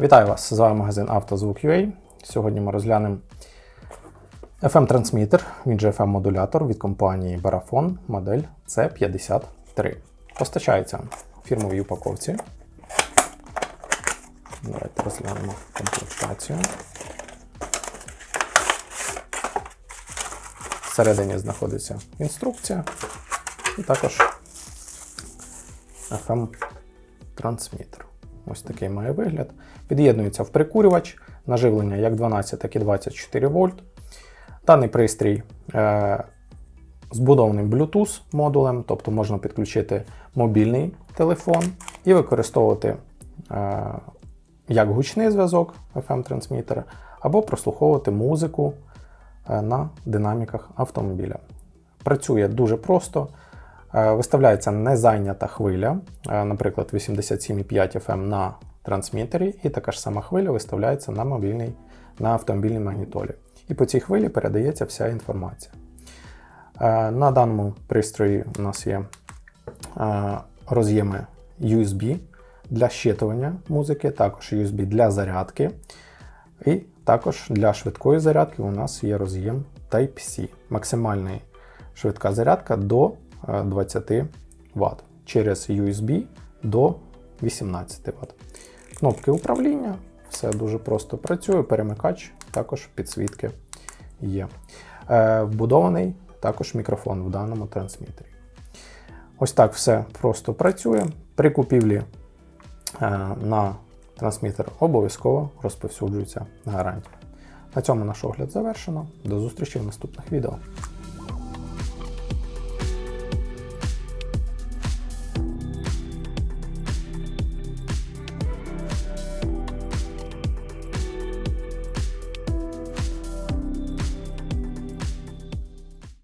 Вітаю вас! З вами магазин «Автозвук.UA». Сьогодні ми розглянемо FM-трансмітер, він же FM-модулятор від компанії Barafon, модель C53. Постачається в фірмовій упаковці. Давайте розглянемо комплектацію. Всередині знаходиться інструкція і також FM-трансмітер. Ось такий має вигляд. Під'єднується в прикурювач, наживлення як 12, так і 24 вольт. Даний пристрій е, збудований Bluetooth модулем, тобто можна підключити мобільний телефон і використовувати е, як гучний зв'язок FM-трансмітера, або прослуховувати музику е, на динаміках автомобіля. Працює дуже просто. Е, Виставляється незайнята хвиля, е, наприклад, 87,5 FM на трансмітері, і така ж сама хвиля виставляється на мобільний, на автомобільній магнітолі. І по цій хвилі передається вся інформація. Е, На даному пристрої у нас є роз'єми USB для щитування музики, також USB для зарядки. І також для швидкої зарядки у нас є роз'єм Type-C. Максимальна швидка зарядка до 20 Вт через USB до 18 Вт. Кнопки управління, все дуже просто працює. Перемикач, також підсвітки є. Е, Вбудований також мікрофон в даному трансмітері. Ось так все просто працює. При купівлі е, на трансмітер обов'язково розповсюджується гарантія. На цьому наш огляд завершено. До зустрічі в наступних відео.